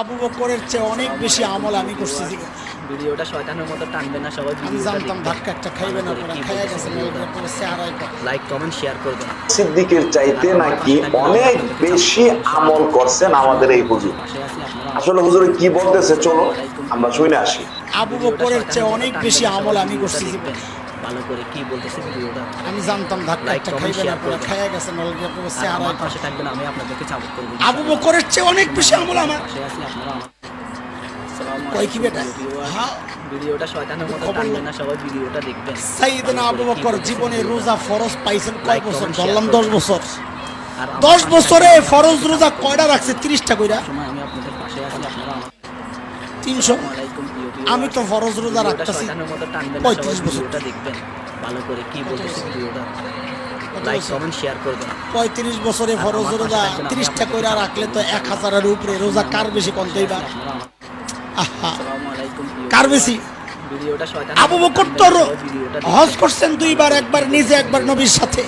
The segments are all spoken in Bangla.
আবু বকরের চেয়ে অনেক বেশি আমল আমি করছি। ভিডিওটা শয়তানের মতো টানবে না সবাই আমি জানতাম ধাক্কা একটা খাইবে না পরে খাইয়া গেছে পরে লাইক কমেন্ট শেয়ার করবেন সিদ্দিকের চাইতে নাকি অনেক বেশি আমল করছেন আমাদের এই হুজুর। আসলে হুজুরে কি বলতেছে? চলো আমরা শুনে আসি। আবু বকরের চেয়ে অনেক বেশি আমল আমি করছি। ভালো করে কি বলতেছে ভিডিওটা আমি জানতাম ধাক্কা একটা পাশে থাকবেন আমি আপনাদেরকে সাপোর্ট করব আবু বকরের চেয়ে অনেক বেশি আমল আমার পাশে আপনারা কয় কি বেটা? হ্যাঁ। ভিডিওটা শয়তানের মতো খবর টানবে না। সবাই ভিডিওটা দেখবেন। সাইয়েদনা আবু বকর জীবনে রোজা ফরজ পাইছেন কয় বছর? comment, ধরলাম share দশ করবেন। বছর। আর আমার দশ বছরে ফরজ রোজা কয়টা রাখছে? তিরিশটা কইরা সময় আমি আপনাদের পাশে আছি আপনারা আমার তিনশো। আমি তো ফরজ রোজা রাখতেছি। পঁয়ত্রিশ বছর। দেখবেন। ভালো করে কি বলতেছে বছর? ভিডিওটা। কত লাইক কমেন্ট শেয়ার করবেন পঁয়ত্রিশ বছরে ফরজ রোজা তিরিশটা কইরা রাখলে তো এক হাজারের উপরে রোজা কার বেশি কমতেই বা আহা। আসসালামু আলাইকুম প্রিয় কার বেশি? আবু বকর তো হজ করছেন দুইবার একবার নিজে একবার নবীর সাথে।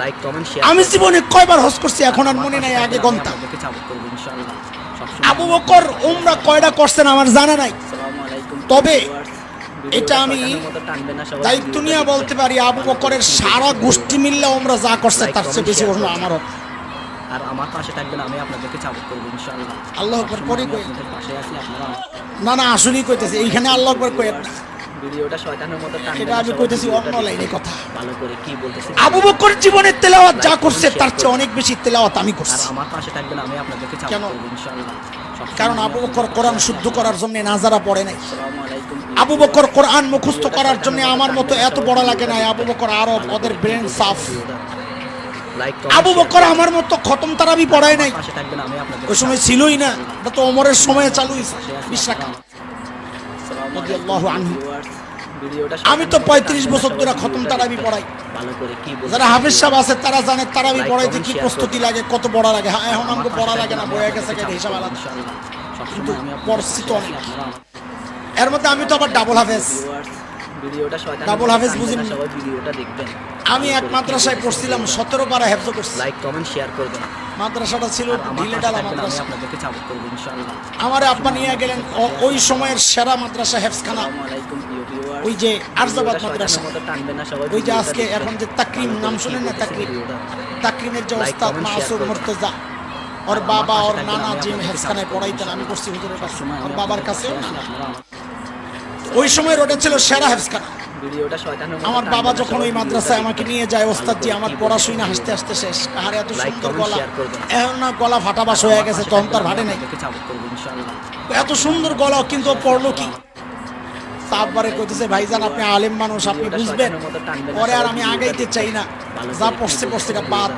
লাইক কমেন্ট শেয়ার আমি জীবনে কয়বার হজ করছি এখন আর মনে নাই আগে গন্তা। আবু বকর উমরা কয়টা করছেন আমার জানা নাই। তবে এটা আমি দায়িত্ব নিয়ে বলতে পারি আবু বকরের সারা গোষ্ঠী মিললে আমরা যা করছে তার চেয়ে বেশি হলো আমার আর আমার পাশে থাকবেন আমি আপনাদেরকে সাপোর্ট করব ইনশাআল্লাহ। আল্লাহ আকবার পরে কই। পাশে আছি আপনারা না না আসলেই কইতেছে এইখানে আল্লাহ আকবার কই। ভিডিওটা শয়তানের মতো এটা আমি কইতেছি অন্য লাইনে কথা। ভালো করে কি বলতেছে আবু বকর জীবনের তেলাওয়াত যা করছে তার চেয়ে অনেক বেশি তেলাওয়াত আমি করছি। আমার পাশে থাকবেন আমি আপনাদেরকে কেন? ইনশাআল্লাহ। কারণ আবু বকর কোরআন শুদ্ধ করার জন্য নাজারা পড়ে নাই। আবু বকর কোরআন মুখস্থ করার জন্য আমার মতো এত বড় লাগে না আবু বকর আরও ওদের ব্রেন সাফ। আবু বকর আমার মতো খতম তারাবি পড়ায় নাই। ওই সময় ছিলই না এটা তো অমরের সময়ে চালু বিশ্বাস। আমি তো 35 বছর ধরে খতম তারাবি পড়াই। ভালো করে যারা হাফিজ সাহেব আছে তারা জানে তারাবি পড়াইতে কি প্রস্তুতি লাগে কত বড় লাগে। হ্যাঁ এখন আমাকে পড়া লাগে না বয়ে গেছে হিসাব আলাদা। কিন্তু আমি পড়ছি তো অনেক। এর মধ্যে আমি তো আবার ডাবল হাফেজ। ভিডিওটা শয়তানের Double হাফেজ টানবে বুঝেন না, না। সবাই ভিডিওটা দেখবেন। আমি এক মাদ্রাসায় পড়ছিলাম সতেরো পারা হেফজ করছি। লাইক কমেন্ট শেয়ার করবেন। মাদ্রাসাটা ছিল আমার মাদ্রাসা। আপনাদেরকে করব ইনশাআল্লাহ। আব্বা নিয়ে গেলেন ওই সময়ের সেরা মাদ্রাসা হেফজখানা। ওই যে আরজাবাদ মাদ্রাসা। ওই যে আজকে এখন যে তাকরিম নাম শুনেন না তাকরিম। তাকরিমের যে ওস্তাদ মুর্তজা। ওর বাবা ওর নানা যে হেফখানায় পড়াইতেন আমি হুজুরের কাছে ওর বাবার আপনাদের ওই সময় ওটা ছিল সেরা মতো আমার বাবা যখন ওই মাদ্রাসায় আমাকে নিয়ে যায় ভালো ওস্তাদ জি আমার কি পড়াশুনা হাসতে হাসতে শেষ। আর এত সুন্দর গলা। এখন না গলা ফাটাবাস হয়ে গেছে তখন তার ভাটে নাই। এত সুন্দর গলা কিন্তু পড়ল কি? তারপরে কইতেছে ভাইজান আপনি আলেম মানুষ আপনি বুঝবেন। পরে আর আমি আগাইতে চাই না। যা পড়ছে পড়ছে এটা বাদ।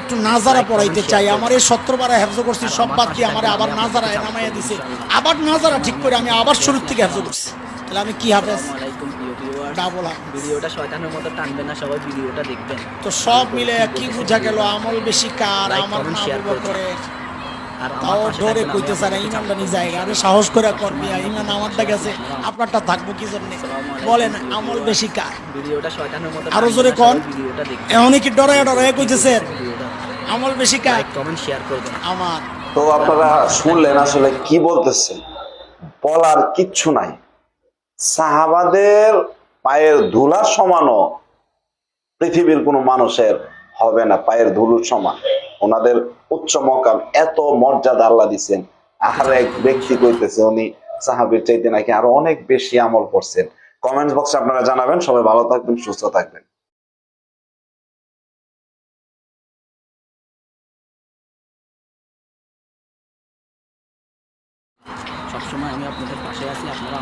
একটু নাজারা পড়াইতে চাই। আমার এই সত্রবারে হেফজ করছি সব বাদ দিয়ে আমার আবার নাজারা নামাইয়া দিছে। আবার নাজারা ঠিক করে আমি আবার শুরুর থেকে হেফজ করছি। তাহলে আমি কি হাফেজ? আসসালামু আলাইকুম প্রিয় ডাবল ভিডিওটা শয়তানের মতো টানবে না সবাই ভিডিওটা দেখবেন। তো সব মিলে কি বুঝা গেল আমল বেশি কার আমার তাও ধরে ইমানটা জায়গা আরে সাহস করবি ইমান আমারটা গেছে আপনারটা থাকব কি জন্য? বলেন আমল বেশি কার? ভিডিওটা শয়তানের মতো আরও জোরে কন। এমনই কি ডরায় ডরায় কইতেছে আমল বেশি কার? কমেন্ট শেয়ার করবেন। আমার। তো আপনারা শুনলেন আসলে কি বলতেছে? বলার কিচ্ছু নাই। সাহাবাদের পায়ের ধুলার সমানও পৃথিবীর কোনো মানুষের হবে না, পায়ের ধুলুর সমান। ওনাদের উচ্চ মকাম এত মর্যাদা আল্লাহ দিচ্ছেন আর এক ব্যক্তি কইতেছে, উনি সাহাবির চাইতে নাকি আরও অনেক বেশি আমল করছেন। কমেন্ট বক্সে আপনারা জানাবেন। সবাই ভালো থাকবেন, সুস্থ থাকবেন। সবসময় আমি আপনাদের পাশে আছি, আপনারা